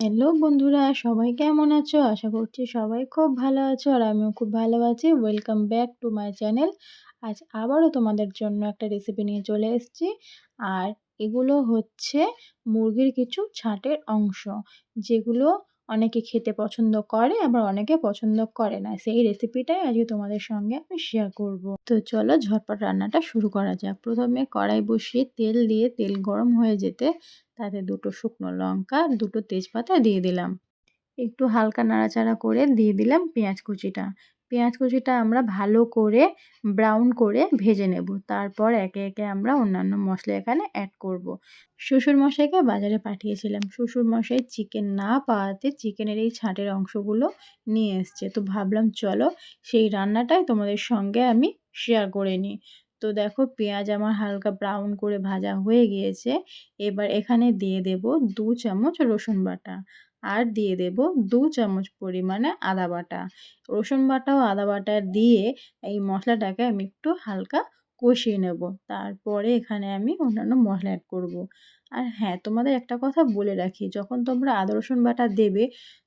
Hello বন্ধুরা, সবাই কেমন আছো? আশা করছি সবাই খুব ভালো আছো আর আমিও খুব ভালো আছি। Welcome back to my channel আজ আবারও তোমাদের জন্য একটা রেসিপি নিয়ে চলে এসেছি। আর এগুলো হচ্ছে মুরগির কিছু ছাটের অংশ, যেগুলো অনেকে খেতে পছন্দ করে, আবার অনেকে পছন্দ করে না। সেই রেসিপিটাই আজকে তোমাদের সঙ্গে আমি শেয়ার করব। তো চলো ঝটপট রান্নাটা শুরু করা যাক। প্রথমে কড়াই বসিয়ে তেল দিয়ে তেল গরম হয়ে যেতে তাতে দুটো শুকনো লঙ্কা, দুটো তেজপাতা দিয়ে দিলাম। একটু হালকা নাড়াচাড়া করে দিয়ে দিলাম পেঁয়াজ কুচিটা। পেঁয়াজ কুচিটা আমরা ভালো করে ব্রাউন করে ভেজে নেব। তারপর একে একে আমরা অন্যান্য মশলা এখানে অ্যাড করব। শ্বশুর মশাইকে বাজারে পাঠিয়েছিলাম। শ্বশুর মশাই চিকেন না পাওয়াতে চিকেনের এই ছাঁটের অংশগুলো নিয়ে এসছে। তো ভাবলাম চলো সেই রান্নাটাই তোমাদের সঙ্গে আমি শেয়ার করে নিই। তো দেখো পেঁয়াজ আমার হালকা ব্রাউন করে ভাজা হয়ে গিয়েছে। এবার এখানে দিয়ে দেব দু চামচ রসুন বাটা আর দিয়ে দেব দু চামচ পরিমাণে আদা বাটা। রসুন বাটা ও আদা বাটা দিয়ে এই মশলাটাকে আমি একটু হালকা কষিয়ে নেব। তারপরে এখানে আমি অন্যান্য মশলা অ্যাড করব। আর হ্যাঁ তোমাদের একটা কথা বলে রাখি, যখন তোমরা আদা রসুন বাটা দেবে,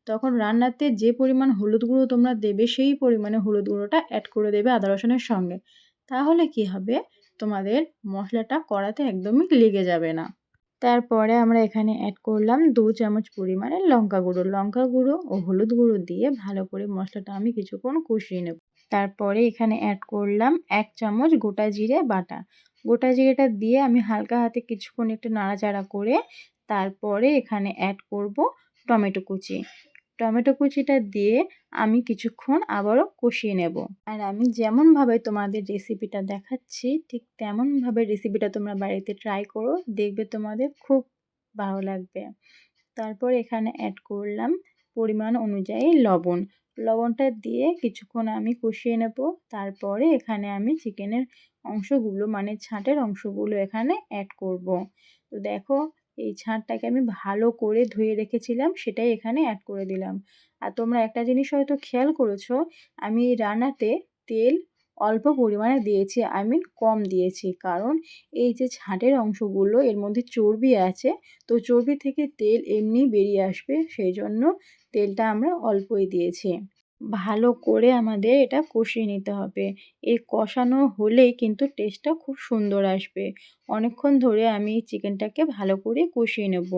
তখন রান্নাতে যে পরিমাণ হলুদ গুঁড়ো তোমরা দেবে, সেই পরিমাণে হলুদ গুঁড়োটা অ্যাড করে দেবে আদা রসুনের সঙ্গে। তাহলে কি হবে? তোমাদের মশলাটা কড়াতে একদমই লেগে যাবে না। তারপরে আমরা এখানে অ্যাড করলাম দু চামচ পরিমাণে লঙ্কা গুঁড়ো। লঙ্কা গুঁড়ো ও হলুদ গুঁড়ো দিয়ে ভালো করে মশলাটা আমি কিছুক্ষণ কষিয়ে নেব। তারপরে এখানে অ্যাড করলাম এক চামচ গোটা জিরে বাটা। গোটা জিরেটা দিয়ে আমি হালকা হাতে কিছুক্ষণ একটু নাড়াচাড়া করে তারপরে এখানে অ্যাড করব টমেটো কুচি। টমেটো কুচিটা দিয়ে আমি কিছুক্ষণ আবারও কষিয়ে নেব। আর আমি যেমনভাবে তোমাদের রেসিপিটা দেখাচ্ছি, ঠিক তেমনভাবে রেসিপিটা তোমরা বাড়িতে ট্রাই করো, দেখবে তোমাদের খুব ভালো লাগবে। তারপর এখানে অ্যাড করলাম পরিমাণ অনুযায়ী লবণ। লবণটা দিয়ে কিছুক্ষণ আমি কষিয়ে নেব। তারপরে এখানে আমি চিকেনের অংশগুলো মানে ছাঁটের অংশগুলো এখানে অ্যাড করব। তো দেখো এই ছাঁটটাকে আমি ভালো করে ধুয়ে রেখেছিলাম, সেটাই এখানে অ্যাড করে দিলাম। আর তোমরা একটা জিনিস হয়তো খেয়াল করেছ, আমি রান্নাতে তেল অল্প পরিমাণে দিয়েছি আই মিন কম দিয়েছি। কারণ এই যে ছাঁটের অংশগুলো, এর মধ্যে চর্বি আছে, তো চর্বি থেকে তেল এমনি বেরিয়ে আসবে, সেই জন্য তেলটা আমরা অল্পই দিয়েছি। ভালো করে আমাদের এটা কষিয়ে নিতে হবে। এই কষানো হলেই কিন্তু টেস্টটা খুব সুন্দর আসবে। অনেকক্ষণ ধরে আমি চিকেনটাকে ভালো করে কষিয়ে নেব।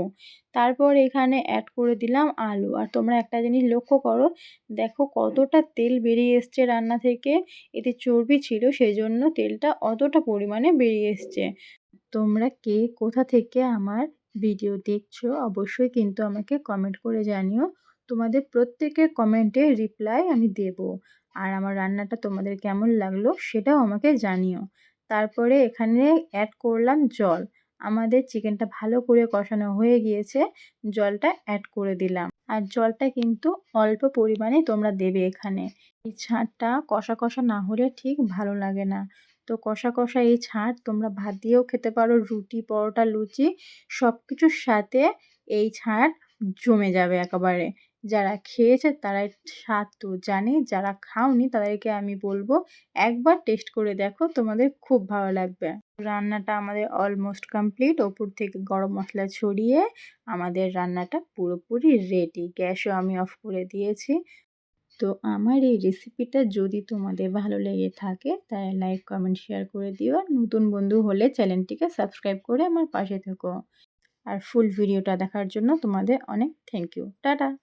তারপর এখানে অ্যাড করে দিলাম আলু। আর তোমরা একটা জিনিস লক্ষ্য করো, দেখো কতটা তেল বেরিয়ে এসছে রান্না থেকে। এতে চর্বি ছিল সেই জন্য তেলটা অতটা পরিমাণে বেরিয়ে এসছে। তোমরা কে কোথা থেকে আমার ভিডিও দেখছ, অবশ্যই কিন্তু আমাকে কমেন্ট করে জানিও। তোমাদের প্রত্যেকের কমেন্টে রিপ্লাই আমি দেব। আর আমার রান্নাটা তোমাদের কেমন লাগল সেটাও আমাকে জানিও। তারপরে এখানে অ্যাড করলাম জল। আমাদের চিকেনটা ভালো করে কষানো হয়ে গিয়েছে। জলটা অ্যাড করে দিলাম। আর জলটা কিন্তু অল্প পরিমাণে তোমরা দেবে এখানে। এই ছাঁটটা কষা কষা না হলে ঠিক ভালো লাগে না। তো কষা কষা এই ছাঁট তোমরা ভাত দিয়েও খেতে পারো, রুটি, পরোটা, লুচি সব কিছুর সাথে এই ছাঁট জমে যাবে একেবারে। যারা খেয়েছে তারাই স্বাদ তো জানে, যারা খাওনি তাদেরকে আমি বলব একবার টেস্ট করে দেখো, তোমাদের খুব ভালো লাগবে। রান্নাটা আমাদের অলমোস্ট কমপ্লিট ওপর থেকে গরম মশলা ছড়িয়ে আমাদের রান্নাটা পুরোপুরি রেডি গ্যাসও আমি অফ করে দিয়েছি। তো আমার এই রেসিপিটা যদি তোমাদের ভালো লেগে থাকে তাই লাইক কমেন্ট শেয়ার করে দিও। নতুন বন্ধু হলে চ্যানেলটিকে সাবস্ক্রাইব করে আমার পাশে থেকো। আর ফুল ভিডিওটা দেখার জন্য তোমাদের অনেক থ্যাংক ইউ টাটা!